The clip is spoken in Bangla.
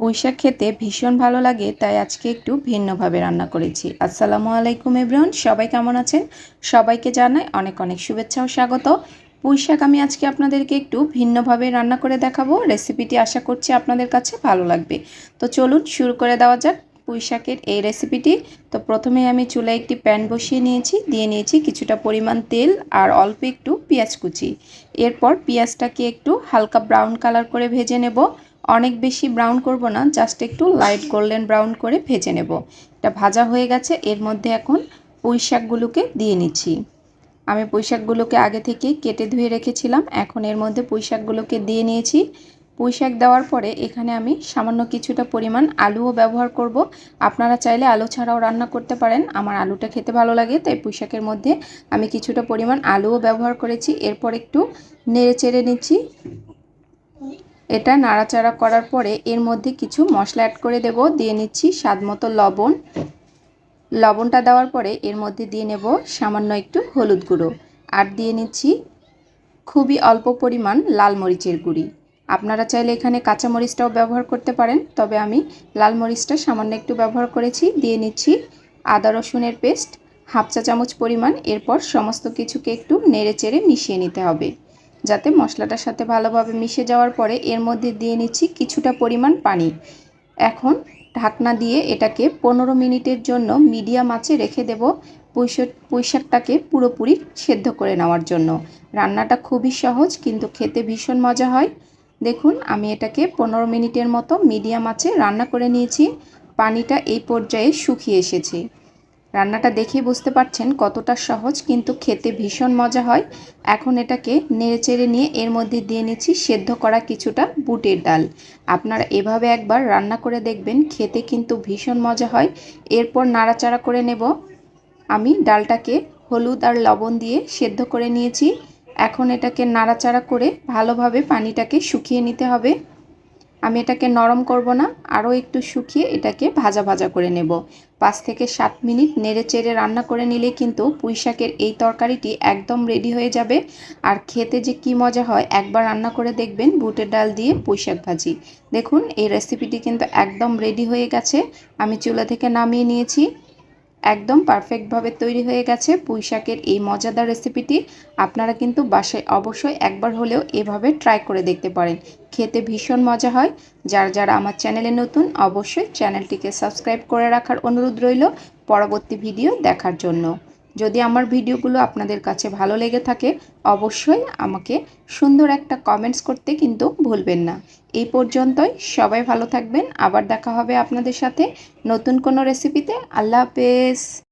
পুঁইশাক খেতে ভীষণ ভালো লাগে, তাই আজকে একটু ভিন্নভাবে রান্না করেছি। আসসালামু আলাইকুম এভরিওয়ান, সবাই কেমন আছেন? সবাইকে জানাই অনেক অনেক শুভেচ্ছা ও স্বাগত। পুঁইশাক আমি আজকে আপনাদেরকে একটু ভিন্নভাবে রান্না করে দেখাবো। রেসিপিটি আশা করছি আপনাদের কাছে ভালো লাগবে। তো চলুন শুরু করে দেওয়া যাক পুঁইশাকের এই রেসিপিটি। তো প্রথমে আমি চুলায় একটি প্যান বসিয়ে নিয়েছি, দিয়ে নিয়েছি কিছুটা পরিমাণ তেল আর অল্প একটু পেঁয়াজ কুচি। এরপর পেঁয়াজটাকে একটু হালকা ব্রাউন কালার করে ভেজে নেব। অনেক বেশি ব্রাউন করব না জাস্ট একটু লাইট গোল্ডেন ব্রাউন করে ভেজে নেব। এটা ভাজা হয়ে গেছে, এর মধ্যে এখন পুঁই শাকগুলোকে দিয়ে নিচ্ছি। আমি পুঁই শাকগুলোকে আগে থেকেই কেটে ধুয়ে রেখেছিলাম, এখন এর মধ্যে পুঁই শাকগুলোকে দিয়ে নিয়েছি। পুঁই শাক দেওয়ার পরে এখানে আমি সামান্য কিছুটা পরিমাণ আলুও ব্যবহার করব। আপনারা চাইলে আলু ছাড়াও রান্না করতে পারেন, আমার আলুটা খেতে ভালো লাগে, তাই পুঁই শাকের মধ্যে আমি কিছুটা পরিমাণ আলুও ব্যবহার করেছি। এরপর একটু নেড়ে চেড়ে নিচ্ছি। এটা নাড়াচাড়া করার পরে এর মধ্যে কিছু মশলা অ্যাড করে দেব। দিয়ে নিচ্ছি স্বাদ মতো লবণ। লবণটা দেওয়ার পরে এর মধ্যে দিয়ে নেব সামান্য একটু হলুদ গুঁড়ো। আর দিয়ে নিচ্ছি খুবই অল্প পরিমাণ লাল মরিচের গুঁড়ি। আপনারা চাইলে এখানে কাঁচা মরিচটাও ব্যবহার করতে পারেন, তবে আমি লাল মরিচটা সামান্য একটু ব্যবহার করেছি। দিয়ে নিচ্ছি আদা রসুনের পেস্ট। হাফ চা চামচ পরিমাণ। এরপর সমস্ত কিছুকে একটু নেড়ে চেড়ে মিশিয়ে নিতে হবে। যাতে মশলাটার সাথে ভালোভাবে মিশে যাওয়ার পরে এর মধ্যে দিয়ে নিচ্ছি কিছুটা পরিমাণ পানি। এখন ঢাকনা দিয়ে এটাকে পনেরো মিনিটের জন্য মিডিয়াম আঁচে রেখে দেব পুঁইশাকটাকে পুরোপুরি সেদ্ধ করে নেওয়ার জন্য। রান্নাটা খুবই সহজ, কিন্তু খেতে ভীষণ মজা হয়। দেখুন, আমি এটাকে পনেরো মিনিটের মতো মিডিয়াম আঁচে রান্না করে নিয়েছি। পানিটা এই পর্যায়ে শুকিয়ে এসেছে। রান্নাটা দেখেই বুঝতে পারছেন কতটা সহজ, কিন্তু খেতে ভীষণ মজা হয়। এখন এটাকে নেড়ে চেড়ে নিয়ে এর মধ্যে দিয়ে নিচ্ছি সেদ্ধ করা কিছুটা বুটের ডাল। আপনারা এভাবে একবার রান্না করে দেখবেন, খেতে কিন্তু ভীষণ মজা হয়। এরপর নাড়াচাড়া করে নেব। আমি ডালটাকে হলুদ আর লবণ দিয়ে সেদ্ধ করে নিয়েছি। এখন এটাকে নাড়াচাড়া করে ভালোভাবে পানিটাকে শুকিয়ে নিতে হবে। আমি এটাকে নরম করব না, আরও একটু শুকিয়ে এটাকে ভাজা ভাজা করে নেব। পাঁচ থেকে সাত মিনিট নেড়ে চেড়ে রান্না করে নিলে কিন্তু পুঁইশাকের এই তরকারিটি একদম রেডি হয়ে যাবে। আর খেতে যে কি মজা হয়, একবার রান্না করে দেখবেন বুটের ডাল দিয়ে পুঁই শাক ভাজি। দেখুন, এই রেসিপিটি কিন্তু একদম রেডি হয়ে গেছে। আমি চুলা থেকে নামিয়ে নিয়েছি। একদম পারফেক্টভাবে তৈরি হয়ে গেছে পুঁই শাকের এই মজাদার রেসিপিটি। আপনারা কিন্তু বাসায় অবশ্যই একবার হলেও এভাবে ট্রাই করে দেখতে পারেন। খেতে ভীষণ মজা হয়। যারা যারা আমার চ্যানেলে নতুন, অবশ্যই চ্যানেলটিকে সাবস্ক্রাইব করে রাখার অনুরোধ রইল। পরবর্তী ভিডিও দেখার জন্য। যদি আমার ভিডিওগুলো আপনাদের কাছে ভালো লেগে থাকে, অবশ্যই আমাকে সুন্দর একটা কমেন্টস করতে কিন্তু ভুলবেন না। এই পর্যন্তই, সবাই ভালো থাকবেন, আবার দেখা হবে আপনাদের সাথে নতুন কোনো রেসিপিতে আল্লাহ হাফেজ।